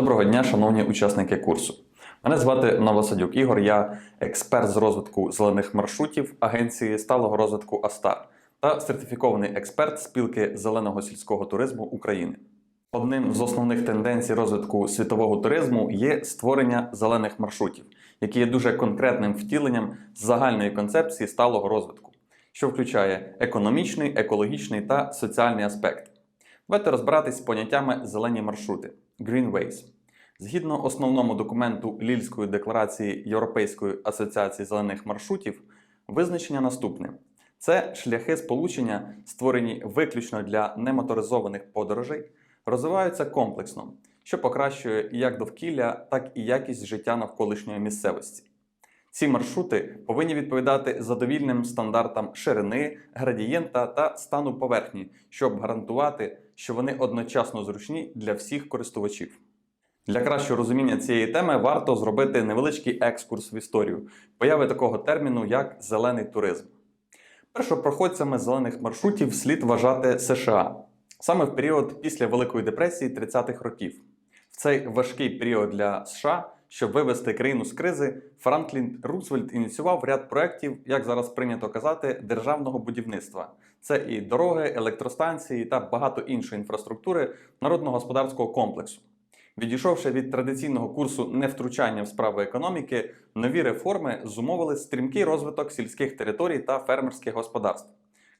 Доброго дня, шановні учасники курсу. Мене звати Новосадюк Ігор, я експерт з розвитку зелених маршрутів Агенції сталого розвитку Астар та сертифікований експерт спілки зеленого сільського туризму України. Одним з основних тенденцій розвитку світового туризму є створення зелених маршрутів, які є дуже конкретним втіленням загальної концепції сталого розвитку, що включає економічний, екологічний та соціальний аспект. Давайте розбиратись з поняттями зелені маршрути Greenways. Згідно основному документу Лільської декларації Європейської асоціації зелених маршрутів, визначення наступне: це шляхи сполучення, створені виключно для немоторизованих подорожей, розвиваються комплексно, що покращує як довкілля, так і якість життя навколишньої місцевості. Ці маршрути повинні відповідати задовільним стандартам ширини, градієнта та стану поверхні, щоб гарантувати, що вони одночасно зручні для всіх користувачів. Для кращого розуміння цієї теми варто зробити невеличкий екскурс в історію появи такого терміну, як зелений туризм. Першопроходцями зелених маршрутів слід вважати США саме в період після Великої депресії 30-х років. В цей важкий період для США, щоб вивести країну з кризи, Франклін Рузвельт ініціював ряд проєктів, як зараз прийнято казати, державного будівництва. Це і дороги, електростанції та багато іншої інфраструктури народно-господарського комплексу. Відійшовши від традиційного курсу невтручання в справи економіки, нові реформи зумовили стрімкий розвиток сільських територій та фермерських господарств,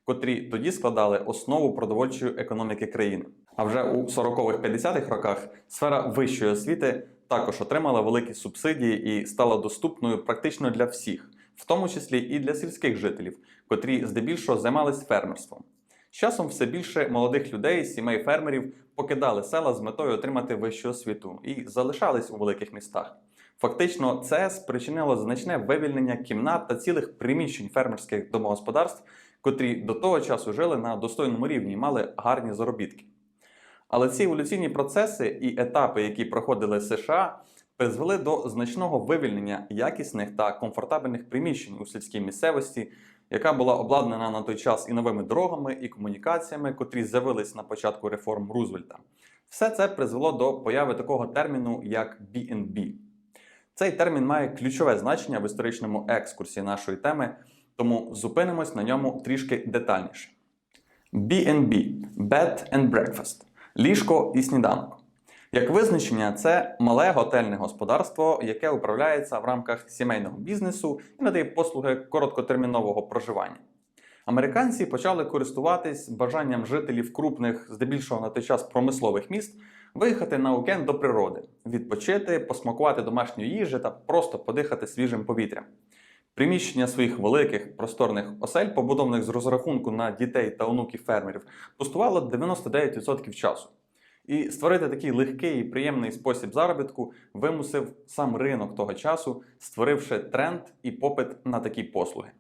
котрі тоді складали основу продовольчої економіки країни. А вже у 40-х-50-х роках сфера вищої освіти також отримала великі субсидії і стала доступною практично для всіх, в тому числі і для сільських жителів, котрі здебільшого займалися фермерством. З часом все більше молодих людей, сімей фермерів покидали села з метою отримати вищу освіту і залишались у великих містах. Фактично, це спричинило значне вивільнення кімнат та цілих приміщень фермерських домогосподарств, котрі до того часу жили на достойному рівні і мали гарні заробітки. Але ці еволюційні процеси і етапи, які проходили США, призвели до значного вивільнення якісних та комфортабельних приміщень у сільській місцевості, яка була обладнана на той час і новими дорогами, і комунікаціями, котрі з'явились на початку реформ Рузвельта. Все це призвело до появи такого терміну, як B&B. Цей термін має ключове значення в історичному екскурсі нашої теми, тому зупинимось на ньому трішки детальніше. B&B – Bed and Breakfast – ліжко і сніданок. Як визначення, це мале готельне господарство, яке управляється в рамках сімейного бізнесу і надає послуги короткотермінового проживання. Американці почали користуватись бажанням жителів крупних, здебільшого на той час промислових міст, виїхати на уікенд до природи, відпочити, посмакувати домашньої їжі та просто подихати свіжим повітрям. Приміщення своїх великих просторних осель, побудованих з розрахунку на дітей та онуків фермерів, пустувало 99% часу. І створити такий легкий і приємний спосіб заробітку вимусив сам ринок того часу, створивши тренд і попит на такі послуги.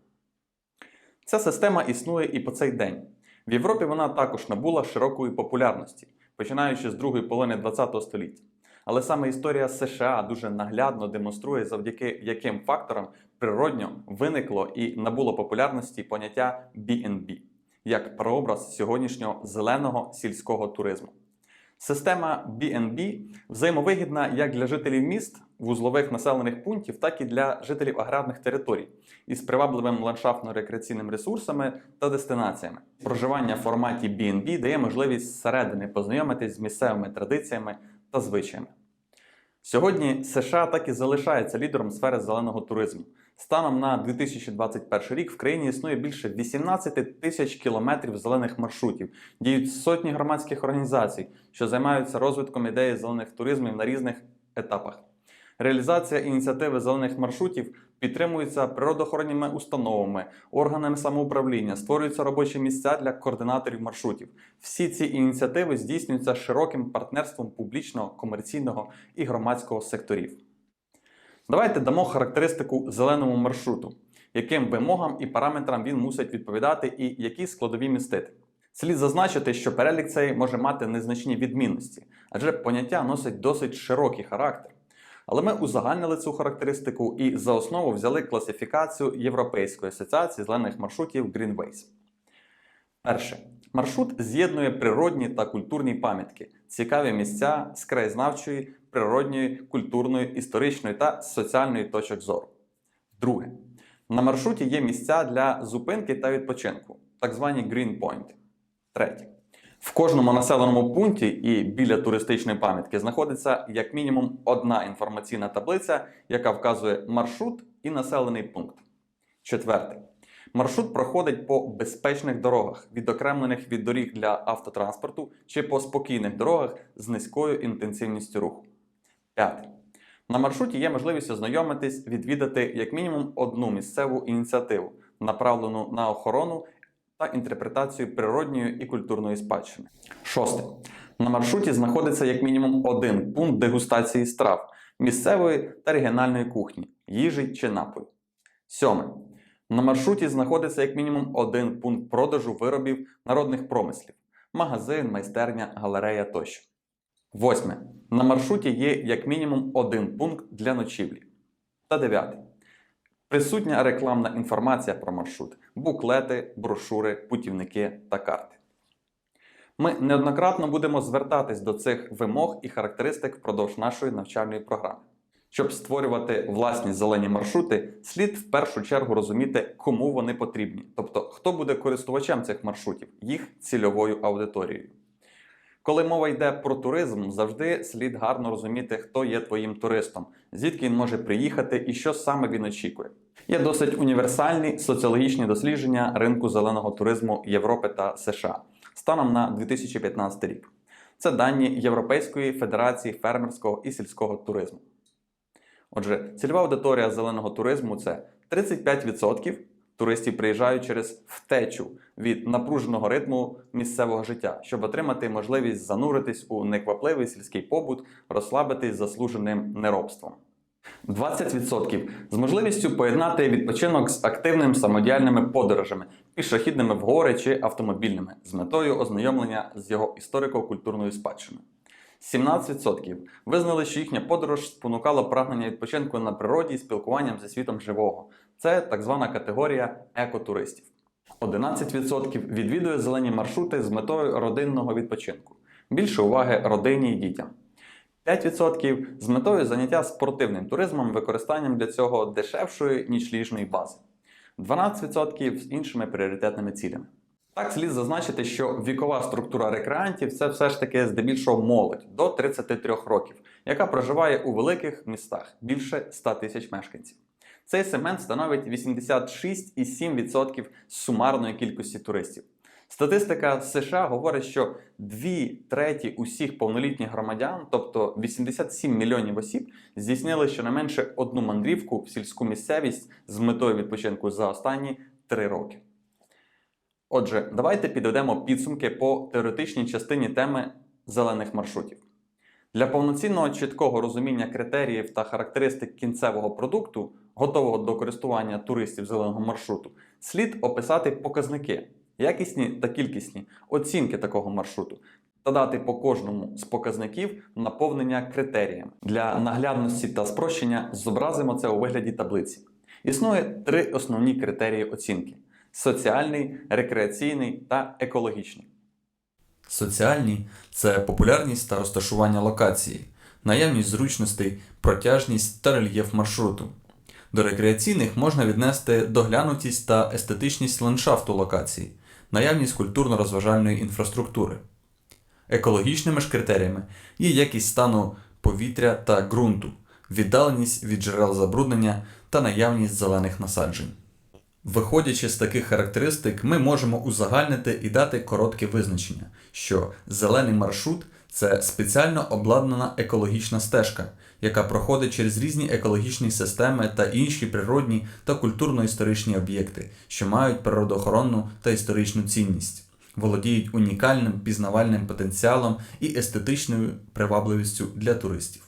Ця система існує і по цей день. В Європі вона також набула широкої популярності, починаючи з другої половини ХХ століття. Але саме історія США дуже наглядно демонструє, завдяки яким факторам природньо виникло і набуло популярності поняття B&B як прообраз сьогоднішнього зеленого сільського туризму. Система BNB взаємовигідна як для жителів міст, вузлових населених пунктів, так і для жителів аграрних територій із привабливим ландшафтно-рекреаційними ресурсами та дестинаціями. Проживання в форматі BNB дає можливість зсередини познайомитись з місцевими традиціями та звичаями. Сьогодні США так і залишається лідером сфери зеленого туризму. Станом на 2021 рік в країні існує більше 18 тисяч кілометрів зелених маршрутів, діють сотні громадських організацій, що займаються розвитком ідеї зелених туризмів на різних етапах. Реалізація ініціативи зелених маршрутів підтримується природоохоронними установами, органами самоуправління, створюються робочі місця для координаторів маршрутів. Всі ці ініціативи здійснюються широким партнерством публічного, комерційного і громадського секторів. Давайте дамо характеристику зеленому маршруту, яким вимогам і параметрам він мусить відповідати і які складові містити. Слід зазначити, що перелік цей може мати незначні відмінності, адже поняття носить досить широкий характер. Але ми узагальнили цю характеристику і за основу взяли класифікацію Європейської асоціації зелених маршрутів Greenways. Перше. Маршрут з'єднує природні та культурні пам'ятки, цікаві місця з краєзнавчої, природньої, культурної, історичної та соціальної точок зору. Друге. На маршруті є місця для зупинки та відпочинку, так звані green point. Третє. В кожному населеному пункті і біля туристичної пам'ятки знаходиться як мінімум одна інформаційна таблиця, яка вказує маршрут і населений пункт. Четверте. Маршрут проходить по безпечних дорогах, відокремлених від доріг для автотранспорту чи по спокійних дорогах з низькою інтенсивністю руху. П'яте. На маршруті є можливість ознайомитись, відвідати як мінімум одну місцеву ініціативу, направлену на охорону та інтерпретацію природньої і культурної спадщини. Шосте. На маршруті знаходиться як мінімум один пункт дегустації страв місцевої та регіональної кухні, їжі чи напою. Сьоме. На маршруті знаходиться як мінімум один пункт продажу виробів народних промислів: магазин, майстерня, галерея тощо. Восьме. На маршруті є як мінімум один пункт для ночівлі. Та дев'яте. Присутня рекламна інформація про маршрут, буклети, брошури, путівники та карти. Ми неоднократно будемо звертатись до цих вимог і характеристик впродовж нашої навчальної програми. Щоб створювати власні зелені маршрути, слід в першу чергу розуміти, кому вони потрібні, тобто хто буде користувачем цих маршрутів, їх цільовою аудиторією. Коли мова йде про туризм, завжди слід гарно розуміти, хто є твоїм туристом, звідки він може приїхати і що саме він очікує. Є досить універсальні соціологічні дослідження ринку зеленого туризму Європи та США станом на 2015 рік. Це дані Європейської федерації фермерського і сільського туризму. Отже, цільова аудиторія зеленого туризму це 35% туристів приїжджають через втечу від напруженого ритму місцевого життя, щоб отримати можливість зануритись у неквапливий сільський побут, розслабитись заслуженим неробством. 20% з можливістю поєднати відпочинок з активним самодіяльними подорожами, пішохідними в гори чи автомобільними, з метою ознайомлення з його історико-культурною спадщиною. 17% визнали, що їхня подорож спонукала прагнення відпочинку на природі і спілкуванням зі світом живого. Це так звана категорія екотуристів. 11% відвідує зелені маршрути з метою родинного відпочинку. Більше уваги родині і дітям. 5% з метою заняття спортивним туризмом, використанням для цього дешевшої нічліжної бази. 12% з іншими пріоритетними цілями. Так, слід зазначити, що вікова структура рекреантів це все ж таки здебільшого молодь до 33 років, яка проживає у великих містах більше 100 тисяч мешканців. Цей сегмент становить 86,7% з сумарної кількості туристів. Статистика США говорить, що дві треті усіх повнолітніх громадян, тобто 87 мільйонів осіб, здійснили щонайменше одну мандрівку в сільську місцевість з метою відпочинку за останні три роки. Отже, давайте підведемо підсумки по теоретичній частині теми зелених маршрутів. Для повноцінного чіткого розуміння критеріїв та характеристик кінцевого продукту, готового до користування туристів зеленого маршруту, слід описати показники, якісні та кількісні оцінки такого маршруту та дати по кожному з показників наповнення критеріями. Для наглядності та спрощення зобразимо це у вигляді таблиці. Існує три основні критерії оцінки: соціальний, рекреаційний та екологічний. Соціальні це популярність та розташування локації, наявність зручностей, протяжність та рельєф маршруту. До рекреаційних можна віднести доглянутість та естетичність ландшафту локації, наявність культурно-розважальної інфраструктури. Екологічними ж критеріями є якість стану повітря та ґрунту, віддаленість від джерел забруднення та наявність зелених насаджень. Виходячи з таких характеристик, ми можемо узагальнити і дати коротке визначення, що зелений маршрут це спеціально обладнана екологічна стежка, яка проходить через різні екологічні системи та інші природні та культурно-історичні об'єкти, що мають природоохоронну та історичну цінність, володіють унікальним пізнавальним потенціалом і естетичною привабливістю для туристів.